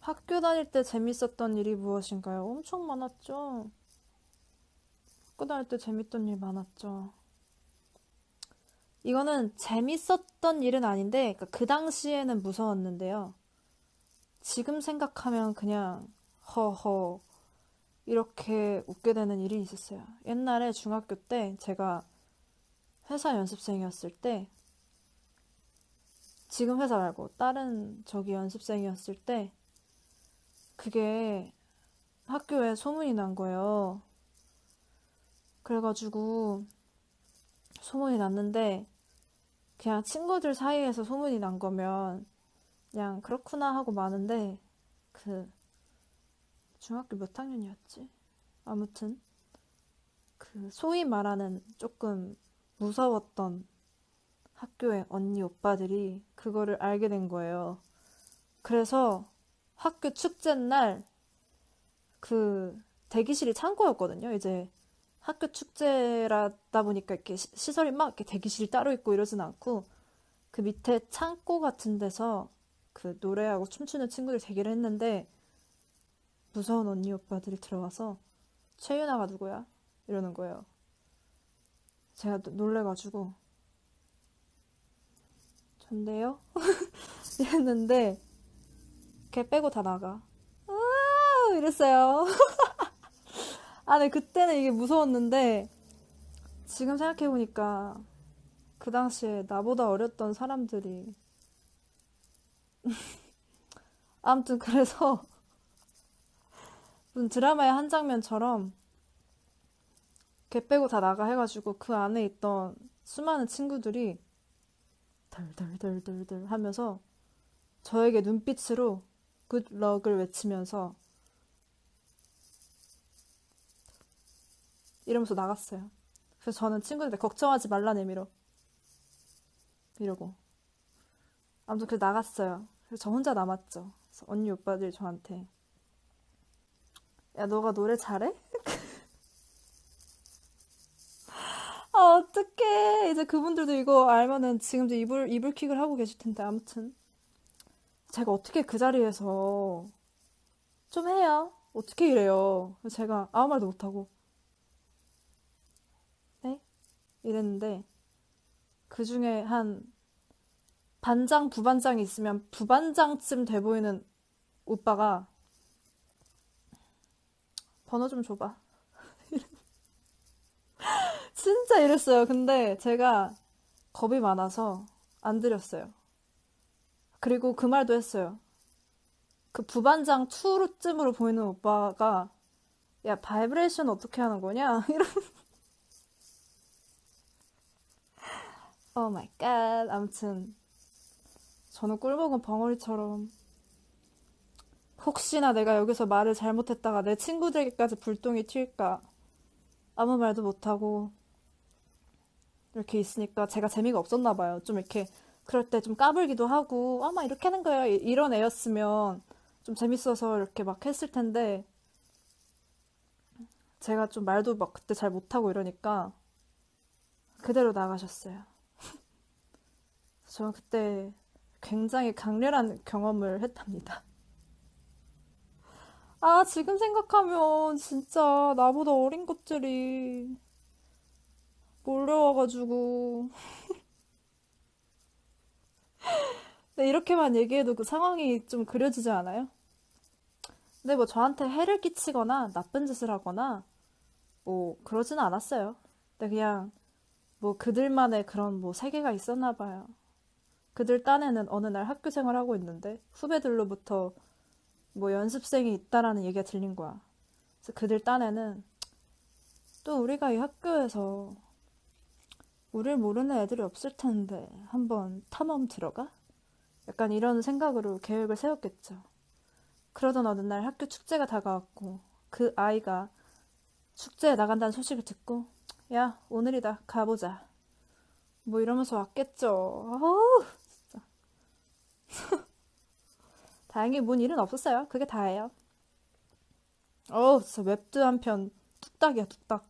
학교 다닐 때 재밌었던 일이 무엇인가요? 엄청 많았죠. 학교 다닐 때 재밌던 일 많았죠. 이거는 재밌었던 일은 아닌데, 그러니까 그 당시에는 무서웠는데요. 지금 생각하면 그냥 허허 이렇게 웃게 되는 일이 있었어요. 옛날에 중학교 때 제가 회사 연습생이었을 때, 지금 회사 말고 다른 저기 연습생이었을 때, 그게 학교에 소문이 난 거예요. 그래가지고 소문이 났는데 그냥 친구들 사이에서 소문이 난 거면 그냥 그렇구나 하고 마는데 그 중학교 몇 학년이었지? 아무튼 그 소위 말하는 조금 무서웠던 학교의 언니 오빠들이 그거를 알게 된 거예요. 그래서 학교 축제 날 그 대기실이 창고였거든요. 이제 학교 축제라다 보니까 이렇게 시- 시설이 막 이렇게 대기실이 따로 있고 이러진 않고 그 밑에 창고 같은 데서 그 노래하고 춤추는 친구들 대기를 했는데 무서운 언니 오빠들이 들어와서 최윤아가 누구야? 이러는 거예요. 제가 노- 놀래가지고 전데요? 이랬는데 걔 빼고 다 나가. 아 이랬어요. 아, 네, 그때는 이게 무서웠는데, 지금 생각해보니까, 그 당시에 나보다 어렸던 사람들이, 아무튼 그래서, 무슨 드라마의 한 장면처럼, 걔 빼고 다 나가 해가지고, 그 안에 있던 수많은 친구들이, 덜덜덜덜덜 하면서, 저에게 눈빛으로, 굿럭을 외치면서, 이러면서 나갔어요. 그래서 저는 친구들한테 걱정하지 말라는 의미로 이러고 아무튼 그래서 나갔어요. 그래서 저 혼자 남았죠. 그래서 언니 오빠들이 저한테 야 너가 노래 잘해? 아 어떡해 이제 그분들도 이거 알면은 지금도 이불 이불킥을 하고 계실 텐데 아무튼 제가 어떻게 그 자리에서 좀 해요 어떻게 이래요 제가 아무 말도 못하고 네? 이랬는데 그 중에 한 반장, 부반장이 있으면 부반장쯤 돼 보이는 오빠가 번호 좀 줘봐. 진짜 이랬어요. 근데 제가 겁이 많아서 안 드렸어요. 그리고 그 말도 했어요. 그 부반장 2쯤으로 보이는 오빠가 야, 바이브레이션 어떻게 하는 거냐? 이런 오 마이 갓. 아무튼 저는 꿀먹은 벙어리처럼 혹시나 내가 여기서 말을 잘못했다가 내 친구들에게까지 불똥이 튈까 아무 말도 못하고 이렇게 있으니까 제가 재미가 없었나 봐요. 좀 이렇게 그럴 때 좀 까불기도 하고 아마 이렇게 하는 거야 이- 이런 애였으면 좀 재밌어서 이렇게 막 했을 텐데 제가 좀 말도 막 그때 잘 못하고 이러니까 그대로 나가셨어요. 저는 그때 굉장히 강렬한 경험을 했답니다. 아, 지금 생각하면 진짜 나보다 어린 것들이 몰려와가지고. 근데 이렇게만 얘기해도 그 상황이 좀 그려지지 않아요? 근데 뭐 저한테 해를 끼치거나 나쁜 짓을 하거나 뭐 그러지는 않았어요. 근데 그냥 뭐 그들만의 그런 뭐 세계가 있었나 봐요. 그들 딴에는 어느 날 학교 생활하고 있는데 후배들로부터 뭐 연습생이 있다라는 얘기가 들린 거야. 그래서 그들 딴에는 또 우리가 이 학교에서 우릴 모르는 애들이 없을 텐데 한번 탐험 들어가? 약간 이런 생각으로 계획을 세웠겠죠. 그러던 어느 날 학교 축제가 다가왔고 그 아이가 축제에 나간다는 소식을 듣고 야, 오늘이다. 가보자. 뭐 이러면서 왔겠죠. 어우, 다행히 뭔 일은 없었어요. 그게 다예요. 어우, 진짜 웹드 한 편 뚝딱이야, 뚝딱.